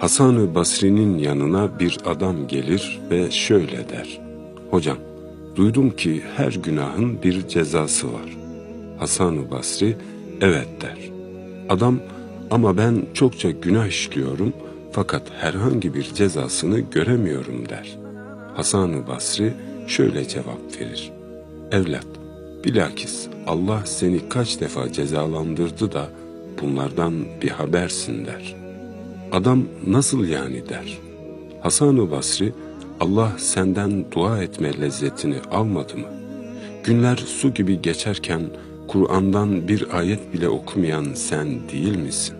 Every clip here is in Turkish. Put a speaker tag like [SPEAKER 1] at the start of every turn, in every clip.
[SPEAKER 1] Hasan-ı Basri'nin yanına bir adam gelir ve şöyle der. Hocam, duydum ki her günahın bir cezası var. Hasan-ı Basri, evet der. Adam, ama ben çokça günah işliyorum fakat herhangi bir cezasını göremiyorum der. Hasan-ı Basri şöyle cevap verir. Evlat, bilakis Allah seni kaç defa cezalandırdı da bunlardan bir habersin der. Adam nasıl yani der. Hasan-ı Basri, Allah senden dua etme lezzetini almadı mı? Günler su gibi geçerken Kur'an'dan bir ayet bile okumayan sen değil misin?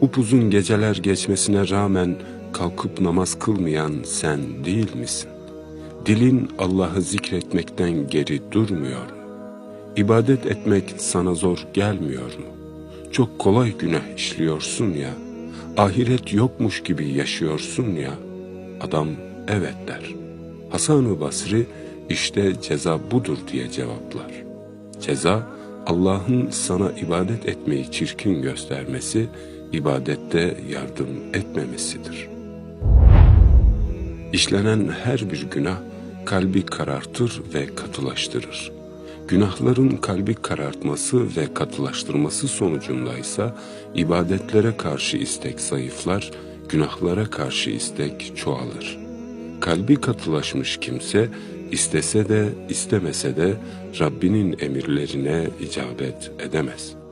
[SPEAKER 1] Upuzun geceler geçmesine rağmen kalkıp namaz kılmayan sen değil misin? Dilin Allah'ı zikretmekten geri durmuyor mu? İbadet etmek sana zor gelmiyor mu? Çok kolay günah işliyorsun ya, ahiret yokmuş gibi yaşıyorsun ya. Adam evet der. Hasan-ı Basri işte ceza budur diye cevaplar. Ceza Allah'ın sana ibadet etmeyi çirkin göstermesi, ibadette yardım etmemesidir. İşlenen her bir günah kalbi karartır ve katılaştırır. Günahların kalbi karartması ve katılaştırması sonucunda ise ibadetlere karşı istek zayıflar, günahlara karşı istek çoğalır. Kalbi katılaşmış kimse istese de istemese de Rabbinin emirlerine icabet edemez.''